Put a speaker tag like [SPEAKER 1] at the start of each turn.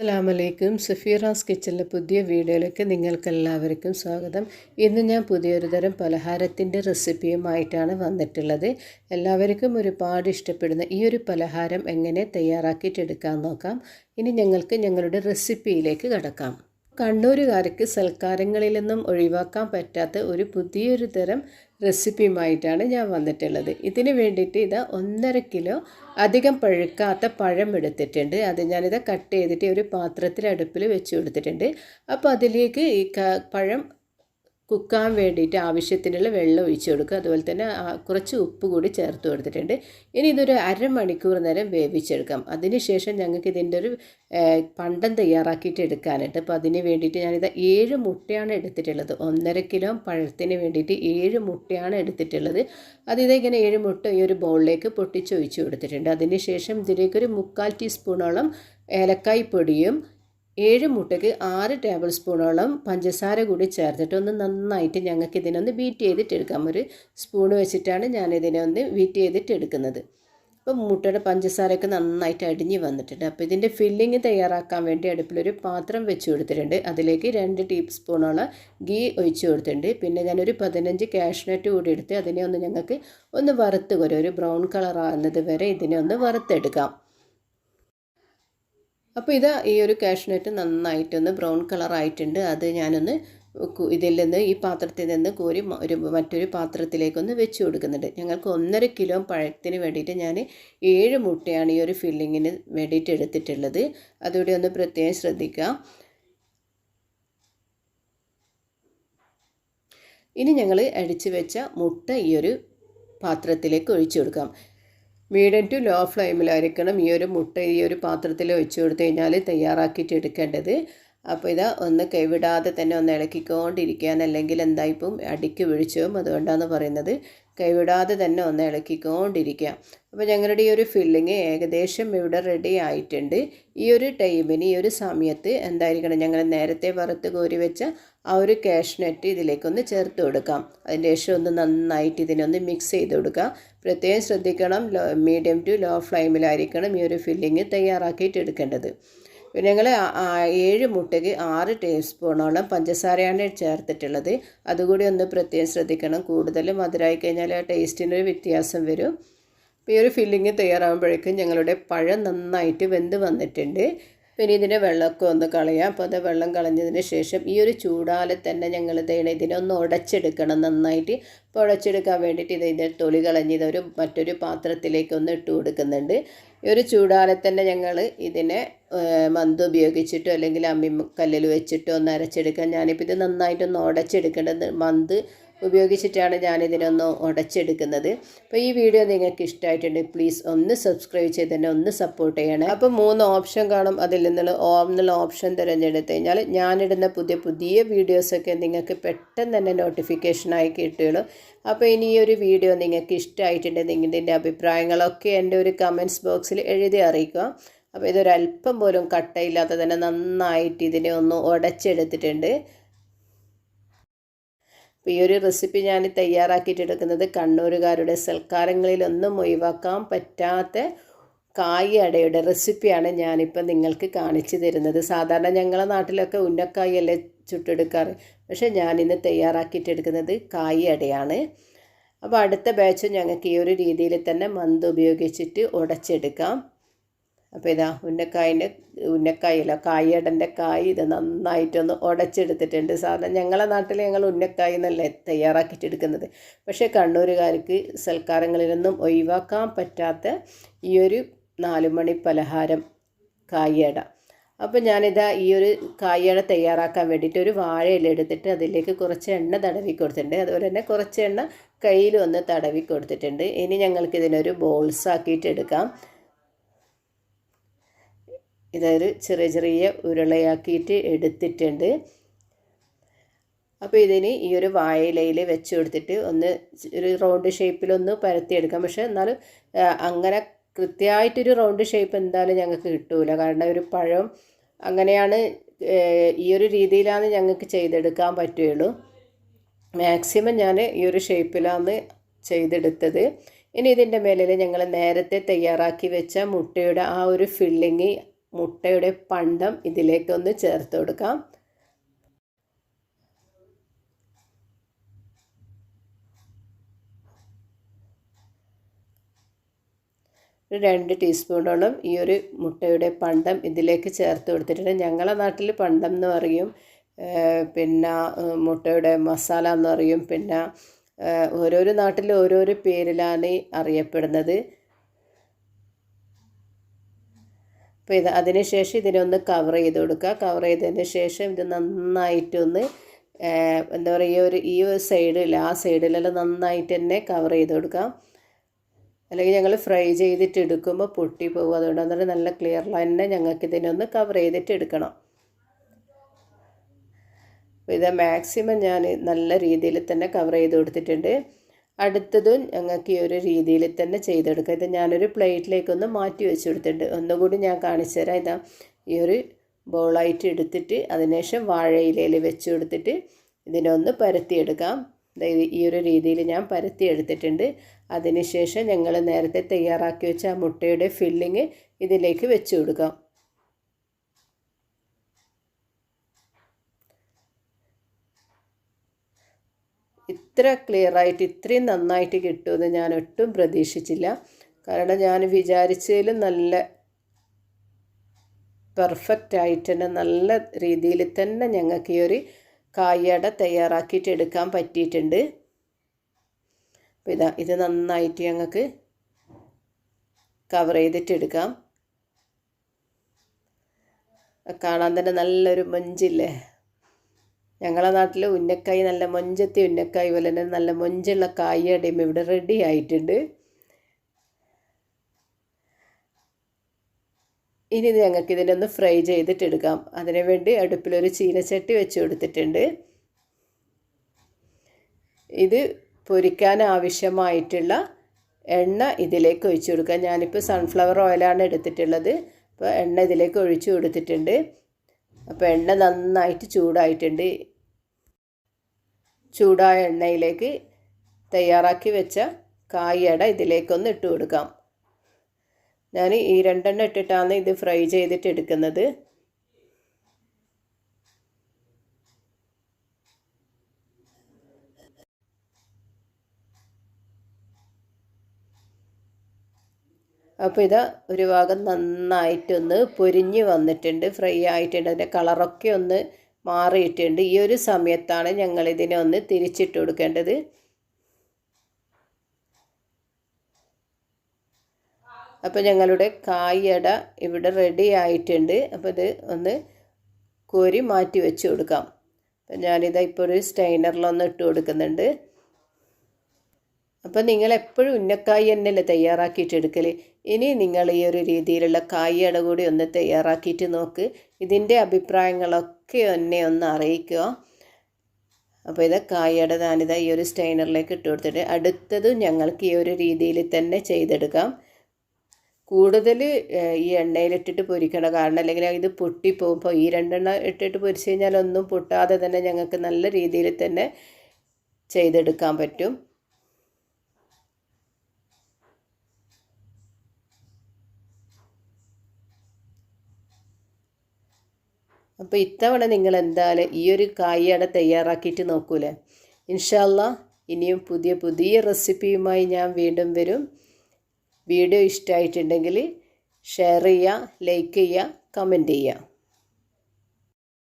[SPEAKER 1] അസ്സലാമലൈക്കും. സഫീറാസ് കിച്ചണിലെ പുതിയ വീഡിയോയിലേക്ക് നിങ്ങൾക്കെല്ലാവർക്കും സ്വാഗതം. ഇന്ന് ഞാൻ പുതിയൊരു തരം പലഹാരത്തിന്റെ റെസിപ്പിയുമായിട്ടാണ് വന്നിട്ടുള്ളത്. എല്ലാവർക്കും ഒരുപാട് ഇഷ്ടപ്പെടുന്ന ഈ ഒരു പലഹാരം എങ്ങനെ തയ്യാറാക്കിയിട്ടെടുക്കാൻ നോക്കാം. ഇനി ഞങ്ങൾക്ക് ഞങ്ങളുടെ റെസിപ്പിയിലേക്ക് കടക്കാം. കണ്ണൂരുകാർക്ക് സൽക്കാരങ്ങളിൽ നിന്നും ഒഴിവാക്കാൻ പറ്റാത്ത ഒരു പുതിയൊരു തരം റെസിപ്പിയുമായിട്ടാണ് ഞാൻ വന്നിട്ടുള്ളത്. ഇതിന് വേണ്ടിയിട്ട് ഇത് ഒന്നര കിലോ അധികം പഴുക്കാത്ത പഴം എടുത്തിട്ടുണ്ട്. അത് ഞാനിത് കട്ട് ചെയ്തിട്ട് ഒരു പാത്രത്തിൽ അടുപ്പിൽ വെച്ച് കൊടുത്തിട്ടുണ്ട്. അപ്പോൾ അതിലേക്ക് ഈ പഴം കുക്കാൻ വേണ്ടിയിട്ട് ആവശ്യത്തിനുള്ള വെള്ളം ഒഴിച്ച് കൊടുക്കുക. അതുപോലെ തന്നെ കുറച്ച് ഉപ്പ് കൂടി ചേർത്ത് കൊടുത്തിട്ടുണ്ട്. ഇനി ഇതൊരു അരമണിക്കൂർ നേരം വേവിച്ചെടുക്കാം. അതിനുശേഷം ഞങ്ങൾക്ക് ഇതിന്റെ ഒരു പണ്ടം തയ്യാറാക്കിയിട്ട് എടുക്കാനായിട്ട് അപ്പോൾ അതിന് വേണ്ടിയിട്ട് ഞാനിത് ഏഴ് മുട്ടയാണ് എടുത്തിട്ടുള്ളത്. ഒന്നര കിലോ പഴത്തിന് വേണ്ടിയിട്ട് ഏഴ് മുട്ടയാണ് എടുത്തിട്ടുള്ളത്. അതിത് ഇങ്ങനെ ഏഴ് മുട്ട ഈ ഒരു ബൗളിലേക്ക് പൊട്ടിച്ചൊഴിച്ച് കൊടുത്തിട്ടുണ്ട്. അതിന് ശേഷം ഇതിലേക്കൊരു മുക്കാൽ ടീസ്പൂണോളം ഏലക്കായ് പൊടിയും ഏഴ് മുട്ടയ്ക്ക് ആറ് ടേബിൾ സ്പൂണോളം പഞ്ചസാര കൂടി ചേർത്തിട്ട് ഒന്ന് നന്നായിട്ട് ഞങ്ങൾക്ക് ഇതിനൊന്ന് ബീറ്റ് ചെയ്തിട്ട് എടുക്കാം ഒരു സ്പൂൺ വെച്ചിട്ടാണ് ഞാൻ ഇതിനെ ഒന്ന് ബീറ്റ് ചെയ്തിട്ട് എടുക്കുന്നത് അപ്പോൾ മുട്ടയുടെ പഞ്ചസാരയൊക്കെ നന്നായിട്ട് അടിഞ്ഞ് വന്നിട്ടുണ്ട്. അപ്പോൾ ഇതിന്റെ ഫില്ലിങ് തയ്യാറാക്കാൻ വേണ്ടി അടുപ്പിലൊരു പാത്രം വെച്ച് കൊടുത്തിട്ടുണ്ട്. അതിലേക്ക് രണ്ട് ടീസ്പൂണോളം ഗീ ഒഴിച്ചു കൊടുത്തിട്ടുണ്ട്. പിന്നെ ഞാനൊരു പതിനഞ്ച് കാഷ്നട്ട് കൂടി എടുത്ത് അതിനെ ഒന്ന് ഞങ്ങൾക്ക് ഒന്ന് വറുത്ത് ഒരു ബ്രൗൺ കളർ ആകുന്നത് വരെ ഇതിനെ ഒന്ന് വറുത്തെടുക്കാം. അപ്പോൾ ഇത് ഈ ഒരു കാഷ്നട്ട് നന്നായിട്ടൊന്ന് ബ്രൗൺ കളറായിട്ടുണ്ട് അത് ഞാനൊന്ന് ഇതിൽ നിന്ന് ഈ പാത്രത്തിൽ നിന്ന് കോരി ഒരു മറ്റൊരു പാത്രത്തിലേക്കൊന്ന് വെച്ച് കൊടുക്കുന്നുണ്ട്. ഞങ്ങൾക്ക് ഒന്നര കിലോ പഴത്തിന് വേണ്ടിയിട്ട് ഞാൻ ഏഴ് മുട്ടയാണ് ഈ ഒരു ഫില്ലിങ്ങിന് വേണ്ടിയിട്ട് എടുത്തിട്ടുള്ളത്. അതുകൂടി ഒന്ന് പ്രത്യേകം ശ്രദ്ധിക്കുക ഇനി ഞങ്ങൾ അടിച്ചു വെച്ച മുട്ട ഈ ഒരു പാത്രത്തിലേക്ക് ഒഴിച്ചു കൊടുക്കാം. മീഡിയം ടു ലോ ഫ്ലെയിമിലായിരിക്കണം ഈ ഒരു മുട്ട ഈ ഒരു പാത്രത്തിൽ വെച്ച് കൊടുത്തു കഴിഞ്ഞാൽ തയ്യാറാക്കിയിട്ട് എടുക്കേണ്ടത്. അപ്പോൾ ഇതാ ഒന്ന് കൈവിടാതെ തന്നെ ഒന്ന് ഇളക്കിക്കൊണ്ടിരിക്കാൻ അല്ലെങ്കിൽ എന്തായിപ്പം അടിക്ക് വിഴിച്ചും അതുകൊണ്ടാണ് പറയുന്നത്. കൈവിടാതെ തന്നെ ഒന്ന് ഇളക്കിക്കൊണ്ടിരിക്കുക അപ്പോൾ ഞങ്ങളുടെ ഈ ഒരു ഫില്ലിങ് ഏകദേശം ഇവിടെ റെഡി ആയിട്ടുണ്ട്. ഈ ഒരു ടൈമിന് ഈ ഒരു സമയത്ത് എന്തായിരിക്കണം? ഞങ്ങൾ നേരത്തെ വറുത്ത് കോരി വെച്ച ആ ഒരു കാഷ്നട്ട് ഇതിലേക്കൊന്ന് ചേർത്ത് കൊടുക്കാം. അതിന്റെ ശേഷം ഒന്ന് നന്നായിട്ട് ഇതിനൊന്ന് മിക്സ് ചെയ്ത് കൊടുക്കുക. പ്രത്യേകം ശ്രദ്ധിക്കണം ലോ മീഡിയം ടു ലോ ഫ്ലെയിമിലായിരിക്കണം ഈ ഒരു ഫില്ലിങ് തയ്യാറാക്കിയിട്ട് എടുക്കേണ്ടത്. ഞങ്ങൾ ഏഴ് മുട്ടയ്ക്ക് ആറ് ടീസ്പൂണോളം സ്പൂണോളം പഞ്ചസാരയാണ് ചേർത്തിട്ടുള്ളത്. അതുകൂടി ഒന്ന് പ്രത്യേകം ശ്രദ്ധിക്കണം. കൂടുതൽ മധുരമായി കഴിഞ്ഞാൽ ആ ടേസ്റ്റിനൊരു വ്യത്യാസം വരും. അപ്പോൾ ഈ ഒരു ഫില്ലിങ് തയ്യാറാകുമ്പോഴേക്കും ഞങ്ങളുടെ പഴം നന്നായിട്ട് വെന്ത് വന്നിട്ടുണ്ട്. പിന്നെ ഇതിന്റെ വെള്ളമൊക്കെ ഒന്ന് കളയാം. അപ്പോൾ അത് വെള്ളം കളഞ്ഞതിന് ശേഷം ഈ ഒരു ചൂടാലെ തന്നെ ഞങ്ങൾ ഇതേണ ഇതിനൊന്ന് ഉടച്ചെടുക്കണം നന്നായിട്ട്. അപ്പോൾ ഉടച്ചെടുക്കാൻ വേണ്ടിയിട്ട് ഇതിന്റെ തൊലി കളഞ്ഞ് ഇതൊരു മറ്റൊരു പാത്രത്തിലേക്ക് ഒന്ന് ഇട്ട് കൊടുക്കുന്നുണ്ട്. ഒരു ചൂടാലെ തന്നെ ഞങ്ങൾ ഇതിനെ മന്ത് ഉപയോഗിച്ചിട്ടോ അല്ലെങ്കിൽ അമ്മി കല്ലിൽ വെച്ചിട്ടോ ഒന്ന് അരച്ചെടുക്കാൻ ഞാനിപ്പോൾ ഇത് നന്നായിട്ടൊന്ന് ഉടച്ചെടുക്കേണ്ടത് മന്ത് ഉപയോഗിച്ചിട്ടാണ് ഞാനിതിനൊന്ന് ഉടച്ചെടുക്കുന്നത്. അപ്പോൾ ഈ വീഡിയോ നിങ്ങൾക്ക് ഇഷ്ടമായിട്ടുണ്ട് പ്ലീസ് ഒന്ന് സബ്സ്ക്രൈബ് ചെയ്ത് തന്നെ ഒന്ന് സപ്പോർട്ട് ചെയ്യണേ. അപ്പോൾ മൂന്ന് ഓപ്ഷൻ കാണും. അതിൽ നിന്നുള്ള ഓംന്നുള്ള ഓപ്ഷൻ തിരഞ്ഞെടുത്ത് കഴിഞ്ഞാൽ ഞാനിടുന്ന പുതിയ പുതിയ വീഡിയോസൊക്കെ നിങ്ങൾക്ക് പെട്ടെന്ന് തന്നെ നോട്ടിഫിക്കേഷനായി കിട്ടുകയുള്ളൂ. അപ്പോൾ ഇനി ഈ ഒരു വീഡിയോ നിങ്ങൾക്ക് ഇഷ്ടമായിട്ടുണ്ടെങ്കിൽ ഇതിന്റെ അഭിപ്രായങ്ങളൊക്കെ എന്റെ ഒരു കമന്റ്സ് ബോക്സിൽ എഴുതി അറിയിക്കുക. അപ്പോൾ ഇതൊരല്പം പോലും കട്ടയില്ലാതെ തന്നെ നന്നായിട്ട് ഇതിനെ ഒന്ന് ഉടച്ചെടുത്തിട്ടുണ്ട്. അപ്പോൾ ഈ ഒരു റെസിപ്പി ഞാൻ തയ്യാറാക്കിയിട്ടെടുക്കുന്നത് കണ്ണൂരുകാരുടെ സൽക്കാരങ്ങളിലൊന്നും ഒഴിവാക്കാൻ പറ്റാത്ത കായ് അടയുടെ റെസിപ്പിയാണ് ഞാനിപ്പോൾ നിങ്ങൾക്ക് കാണിച്ചു തരുന്നത്. സാധാരണ ഞങ്ങളെ നാട്ടിലൊക്കെ ഉന്നക്കായല്ലേ ചുട്ടെടുക്കാറ്. പക്ഷേ ഞാനിന്ന് തയ്യാറാക്കിയിട്ടെടുക്കുന്നത് കായ് അടയാണ്. അപ്പോൾ അടുത്ത ബാച്ച് ഞങ്ങൾക്ക് ഈ ഒരു രീതിയിൽ തന്നെ മന്ത് ഉപയോഗിച്ചിട്ട് ഉടച്ചെടുക്കാം. അപ്പോൾ ഇതാ ഉന്നക്കായന്റെ ഉന്നക്കായല്ല കായടന്റെ കായ് ഇത് നന്നായിട്ടൊന്ന് ഉടച്ചെടുത്തിട്ടുണ്ട്. സാധാരണ ഞങ്ങളെ നാട്ടിൽ ഞങ്ങൾ ഉന്നക്കായ എന്നല്ലേ തയ്യാറാക്കിയിട്ടെടുക്കുന്നത് പക്ഷേ കണ്ണൂരുകാർക്ക് സൽക്കാരങ്ങളിലൊന്നും ഒഴിവാക്കാൻ പറ്റാത്ത ഈ ഒരു നാലുമണി പലഹാരം കായട. അപ്പോൾ ഞാനിതാ ഈ ഒരു കായട തയ്യാറാക്കാൻ വേണ്ടിയിട്ട് ഒരു വാഴയില എടുത്തിട്ട് അതിലേക്ക് കുറച്ച് എണ്ണ തടവി കൊടുത്തിട്ടുണ്ട്. അതുപോലെ തന്നെ കുറച്ച് എണ്ണ കയ്യിൽ ഒന്ന് തടവി കൊടുത്തിട്ടുണ്ട്. ഇനി ഞങ്ങൾക്ക് ഇതിനൊരു ബോൾസ് ആക്കിയിട്ട് എടുക്കാം. ഇതൊരു ചെറിയ ചെറിയ ഉരുളയാക്കിയിട്ട് എടുത്തിട്ടുണ്ട്. അപ്പോൾ ഇതിന് ഈ ഒരു വായലയിൽ വെച്ച് കൊടുത്തിട്ട് ഒന്ന് ഒരു റൗണ്ട് ഷേപ്പിലൊന്ന് പരത്തിയെടുക്കാം. പക്ഷേ എന്നാലും അങ്ങനെ കൃത്യമായിട്ടൊരു റൗണ്ട് ഷേപ്പ് എന്തായാലും ഞങ്ങൾക്ക് കിട്ടൂല. കാരണം ഒരു പഴം അങ്ങനെയാണ് ഈ ഒരു രീതിയിലാണ് ഞങ്ങൾക്ക് ചെയ്തെടുക്കാൻ പറ്റുകയുള്ളൂ. മാക്സിമം ഞാൻ ഈ ഒരു ഷേപ്പിലാണ് ചെയ്തെടുത്തത്. ഇനി ഇതിന്റെ മേലിൽ ഞങ്ങൾ നേരത്തെ തയ്യാറാക്കി വെച്ച മുട്ടയുടെ ആ ഒരു ഫില്ലിങ് മുട്ടയുടെ പണ്ടം ഇതിലേക്കൊന്ന് ചേർത്ത് കൊടുക്കാം. ഒരു രണ്ട് ടീസ്പൂണോളം ഈ ഒരു മുട്ടയുടെ പണ്ടം ഇതിലേക്ക് ചേർത്ത് കൊടുത്തിട്ടുണ്ട്. ഞങ്ങളെ നാട്ടിൽ പണ്ടം എന്ന് പറയും പിന്നെ മുട്ടയുടെ മസാല എന്ന് പറയും പിന്നെ ഓരോരോ നാട്ടിൽ ഓരോരോ പേരിലാണ് അറിയപ്പെടുന്നത്. അപ്പോൾ ഇത് അതിന് ശേഷം ഇതിനൊന്ന് കവർ ചെയ്ത് കൊടുക്കുക. കവർ ചെയ്തതിന് ശേഷം ഇത് നന്നായിട്ടൊന്ന് എന്താ പറയുക ഒരു ഈ ഒരു സൈഡിൽ ആ സൈഡിലെല്ലാം നന്നായിട്ട് തന്നെ കവർ ചെയ്ത് കൊടുക്കാം അല്ലെങ്കിൽ ഞങ്ങൾ ഫ്രൈ ചെയ്തിട്ട് എടുക്കുമ്പോൾ പൊട്ടി പോകും. അതുകൊണ്ട് തന്നെ നല്ല ക്ലിയർ തന്നെ ഞങ്ങൾക്ക് ഇതിനൊന്ന് കവർ ചെയ്തിട്ട് എടുക്കണം. ഇത് മാക്സിമം ഞാൻ നല്ല രീതിയിൽ തന്നെ കവർ ചെയ്ത് കൊടുത്തിട്ടുണ്ട്. അടുത്തതും ഞങ്ങൾക്ക് ഈ ഒരു രീതിയിൽ തന്നെ ചെയ്തെടുക്കാം. ഇത് ഞാനൊരു പ്ലേറ്റിലേക്കൊന്ന് മാറ്റി വെച്ച് കൊടുത്തിട്ടുണ്ട് ഒന്നുകൂടി ഞാൻ കാണിച്ചു തരാം. ഇതാ ഈ ഒരു ബോളായിട്ട് എടുത്തിട്ട് അതിനുശേഷം വാഴയിലയിൽ വെച്ച് കൊടുത്തിട്ട് ഇതിനൊന്ന് പരത്തിയെടുക്കാം. ഈ ഒരു രീതിയിൽ ഞാൻ പരത്തി എടുത്തിട്ടുണ്ട് അതിനുശേഷം ഞങ്ങൾ നേരത്തെ തയ്യാറാക്കി വെച്ച ആ മുട്ടയുടെ ഫില്ലിങ് ഇതിലേക്ക് വെച്ച് കൊടുക്കാം ഇത്ര ക്ലിയറായിട്ട് ഇത്രയും നന്നായിട്ട് കിട്ടുമെന്ന് ഞാൻ ഒട്ടും പ്രതീക്ഷിച്ചില്ല. കാരണം ഞാൻ വിചാരിച്ചതിലും നല്ല പെർഫെക്റ്റ് ആയിട്ട് തന്നെ നല്ല രീതിയിൽ തന്നെ ഞങ്ങൾക്ക് ഈ ഒരു കായട തയ്യാറാക്കിയിട്ട് എടുക്കാൻ പറ്റിയിട്ടുണ്ട്. അപ്പോൾ ഇതാ ഇത് നന്നായിട്ട് ഞങ്ങൾക്ക് കവർ ചെയ്തിട്ടെടുക്കാം കാണാൻ തന്നെ നല്ലൊരു മൊഞ്ചില്ലേ? ഞങ്ങളെ നാട്ടിൽ ഉന്നക്കായി നല്ല മൊഞ്ചത്തെ ഉന്നക്കായ് പോലെ തന്നെ നല്ല മൊഞ്ചുള്ള കായടയും ഇവിടെ റെഡി ആയിട്ടുണ്ട്. ഇനി ഞങ്ങൾക്ക് ഇതിനൊന്ന് ഫ്രൈ ചെയ്തിട്ടെടുക്കാം അതിനുവേണ്ടി അടുപ്പിലൊരു ചീനച്ചട്ടി വെച്ച് കൊടുത്തിട്ടുണ്ട്. ഇത് പൊരിക്കാൻ ആവശ്യമായിട്ടുള്ള എണ്ണ ഇതിലേക്ക് ഒഴിച്ചു കൊടുക്കാം. ഞാനിപ്പോൾ സൺഫ്ലവർ ഓയിലാണ് എടുത്തിട്ടുള്ളത്. അപ്പോൾ എണ്ണ ഇതിലേക്ക് ഒഴിച്ചു കൊടുത്തിട്ടുണ്ട്. അപ്പോൾ എണ്ണ നന്നായിട്ട് ചൂടായിട്ടുണ്ട്. ചൂടായ എണ്ണയിലേക്ക് തയ്യാറാക്കി വെച്ച കായട ഇതിലേക്കൊന്ന് ഇട്ട് കൊടുക്കാം. ഞാൻ ഈ രണ്ടെണ്ണം ഇട്ടിട്ടാണ് ഇത് ഫ്രൈ ചെയ്തിട്ട് എടുക്കുന്നത്. അപ്പോൾ ഇത് ഒരു ഭാഗം നന്നായിട്ടൊന്ന് പൊരിഞ്ഞ് വന്നിട്ടുണ്ട് ഫ്രൈ ആയിട്ടുണ്ട്. അതിന്റെ കളറൊക്കെ ഒന്ന് മാറിയിട്ടുണ്ട്. ഈ ഒരു സമയത്താണ് ഞങ്ങൾ ഇതിനെ ഒന്ന് തിരിച്ചിട്ട് കൊടുക്കേണ്ടത്. അപ്പോൾ ഞങ്ങളുടെ കായട ഇവിടെ റെഡി ആയിട്ടുണ്ട്. അപ്പോൾ ഇത് ഒന്ന് കോരി മാറ്റി വെച്ച് കൊടുക്കാം. അപ്പം ഞാനിതാ ഇപ്പോൾ ഒരു സ്റ്റൈനറിലൊന്ന് ഇട്ട് കൊടുക്കുന്നുണ്ട്. അപ്പം നിങ്ങൾ എപ്പോഴും ഉന്നക്കായി തന്നെയല്ലേ തയ്യാറാക്കിയിട്ട് എടുക്കൽ ഇനി നിങ്ങൾ ഈ ഒരു രീതിയിലുള്ള കായട കൂടി ഒന്ന് തയ്യാറാക്കിയിട്ട് നോക്ക്. ഇതിന്റെ അഭിപ്രായങ്ങളൊക്കെ എന്നെ ഒന്ന് അറിയിക്കുക. അപ്പോൾ ഇത് കായട ഞാനിതാ ഈ ഒരു സ്റ്റൈനറിലേക്ക് ഇട്ട് കൊടുത്തിട്ട് അടുത്തതും ഞങ്ങൾക്ക് ഈ ഒരു രീതിയിൽ തന്നെ ചെയ്തെടുക്കാം. കൂടുതൽ ഈ എണ്ണയിലിട്ടിട്ട് പൊരിക്കണം കാരണം അല്ലെങ്കിൽ ഇത് പൊട്ടിപ്പോകും ഇപ്പോൾ ഈ രണ്ടെണ്ണ ഇട്ടിട്ട് പൊരിച്ച് കഴിഞ്ഞാൽ ഒന്നും പൊട്ടാതെ തന്നെ ഞങ്ങൾക്ക് നല്ല രീതിയിൽ തന്നെ ചെയ്തെടുക്കാൻ പറ്റും. അപ്പോൾ ഇത്തവണ നിങ്ങൾ എന്തായാലും ഈ ഒരു കായാണ് തയ്യാറാക്കിയിട്ട് നോക്കൂലേ? ഇൻഷാല്ല ഇനിയും പുതിയ പുതിയ റെസിപ്പിയുമായി ഞാൻ വീണ്ടും വരും. വീഡിയോ ഇഷ്ടമായിട്ടുണ്ടെങ്കിൽ ഷെയർ ചെയ്യുക ലൈക്ക് ചെയ്യുക കമന്റ് ചെയ്യുക.